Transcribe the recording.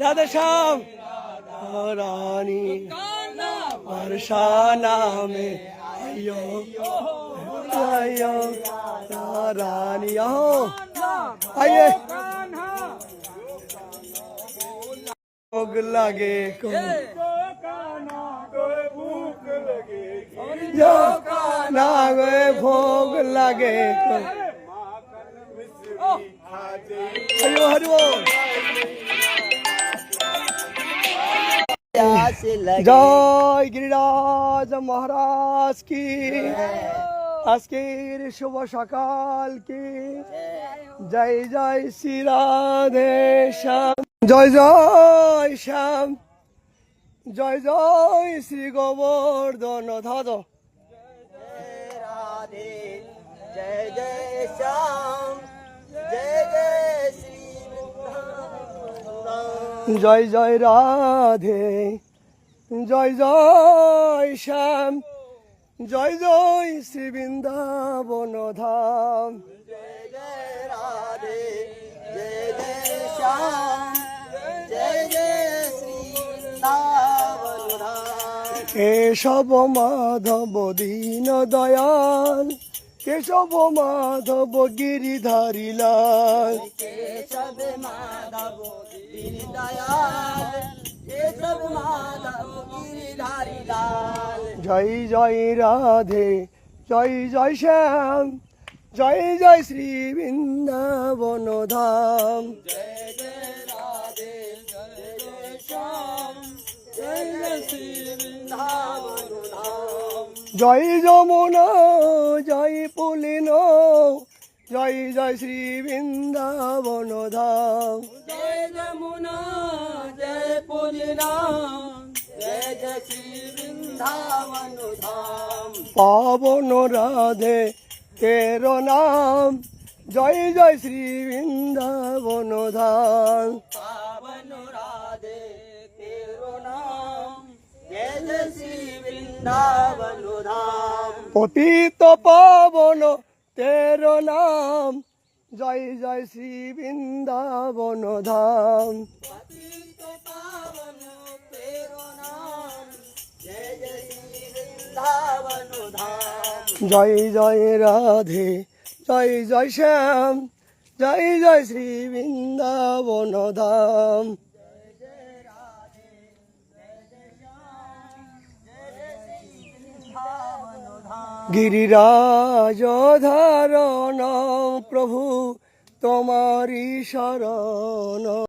राधा श्याम। रानी। वर्षाना में अयो अयो रानी आओ आइए। भोग लगे को। जो काना गए भोग लगे को। हरिओ हरिओ জয় গিরিরাজ মহারাজ কি আজকের শুভ সকাল কি জয় জয় শ্রীরাধে শ্যাম জয় জয় শ্যাম জয় জয় শ্রী গোবর্ধন ধদ জয় জয় শ্যাম জয় জয় শ্রী জয় জয় রাধে জয় জয় শ্যাম, জয় জয় শ্রী বৃন্দাবন ধাম। কেশব মাধব দীন দয়াল, কেশব মাধব গিরি ধারিলাল কেশব মাধব দীন দয়াল জয় জয় রাধে জয় জয় শ্যাম জয় জয় শ্রী বৃন্দাবন ধাম। জয় যমুনা জয় পুলিন জয় জয় শ্রী বৃন্দাবন ধাম। পাবন রাধে তের নাম। জয় জয় শ্রী বৃন্দাবন ধাম। পাবন রাধে তের নাম। জয় জয় শ্রী পতিত পাবন তের নাম। জয় জয় শ্রী বৃন্দাবন ধাম। জয় জয় রাধে, জয় জয় শ্যাম, জয় জয় শ্রী বৃন্দাবন ধাম। গিরিরাজ ধারণ প্রভু তোমারি শরণ।